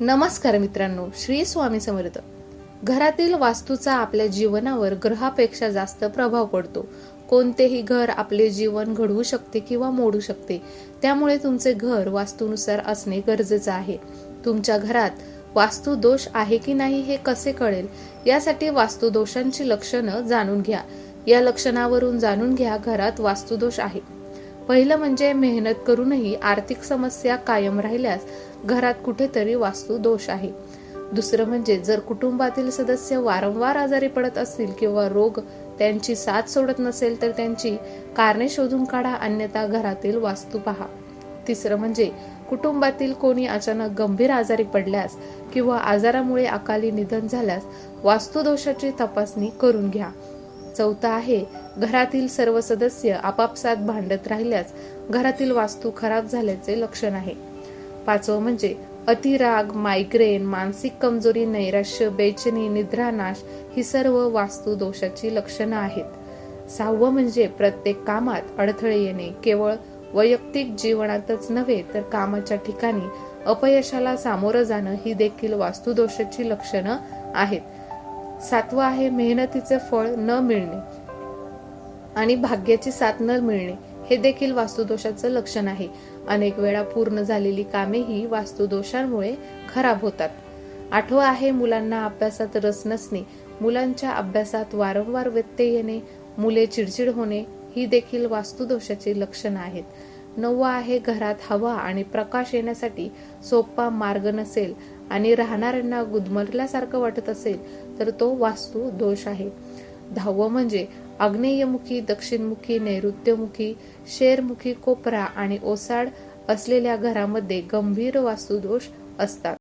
नमस्कार मित्रांनो श्री स्वामी समर्थ. घरातील वास्तूचा आपल्या जीवनावर ग्रहापेक्षा जास्त प्रभाव पडतो. कोणतेही घर आपले जीवन घडवू शकते किंवा मोडू शकते त्यामुळे तुमचे घर वास्तूनुसार असणे गरजेचं आहे. तुमच्या घरात वास्तू दोष आहे की नाही हे कसे कळेल यासाठी वास्तुदोषांची लक्षणं जाणून घ्या. या लक्षणावरून जाणून घ्या घरात वास्तुदोष आहे. पहिलं म्हणजे मेहनत करूनही आर्थिक समस्या कायम राहिल्यास घरात कुठेतरी वास्तू दोष आहे. दुसरं म्हणजे जर कुटुंबातील सदस्य वारंवार आजारी पडत असतील किंवा रोग त्यांची साथ सोडत नसेल तर त्यांची कारणे शोधून काढा अन्यथा घरातील वास्तू पहा. तिसरं म्हणजे कुटुंबातील कोणी अचानक गंभीर आजारी पडल्यास किंवा आजारामुळे अकाली निधन झाल्यास वास्तुदोषाची तपासणी करून घ्या. चौथा आहे. घरातील सर्व सदस्य आपापसात भांडत राहिल्यास घरातील वास्तू खराब झाल्याचे लक्षण आहे. पाचवं म्हणजे अतिराग मायग्रेन मानसिक कमजोरी नैराश्य बेचनी निद्रानाश ही सर्व वास्तू दोषाची लक्षणं आहेत. सहावं म्हणजे प्रत्येक कामात अडथळे येणे. केवळ वैयक्तिक जीवनातच नव्हे तर कामाच्या ठिकाणी अपयशाला सामोरं जाणं ही देखील वास्तुदोषाची लक्षणं आहेत. सातवं आहे मेहनतीचे फळ न मिळणे आणि भाग्याची साथ न मिळणे. हे देखील वास्तुदोषाचं लक्षण आहे. अनेक वेळा पूर्ण झालेली कामे ही वास्तुदोषांमुळे खराब होतात. आठवं आहे मुलांना अभ्यासात रस नसणे. मुलांच्या अभ्यासात वारंवार व्यत्यय येणे मुले चिडचिड होणे ही देखील वास्तुदोषाची लक्षणं आहेत. नववा आहे घरात हवा आणि प्रकाश येण्यासाठी सोपा मार्ग नसेल आणि राहणाऱ्यांना गुदमरल्यासारखं वाटत असेल तर तो वास्तू दोष आहे. दहावं म्हणजे आग्नेयमुखी दक्षिणमुखी नैऋत्यमुखी शेरमुखी कोपरा आणि ओसाड असलेल्या घरामध्ये गंभीर वास्तुदोष असतात.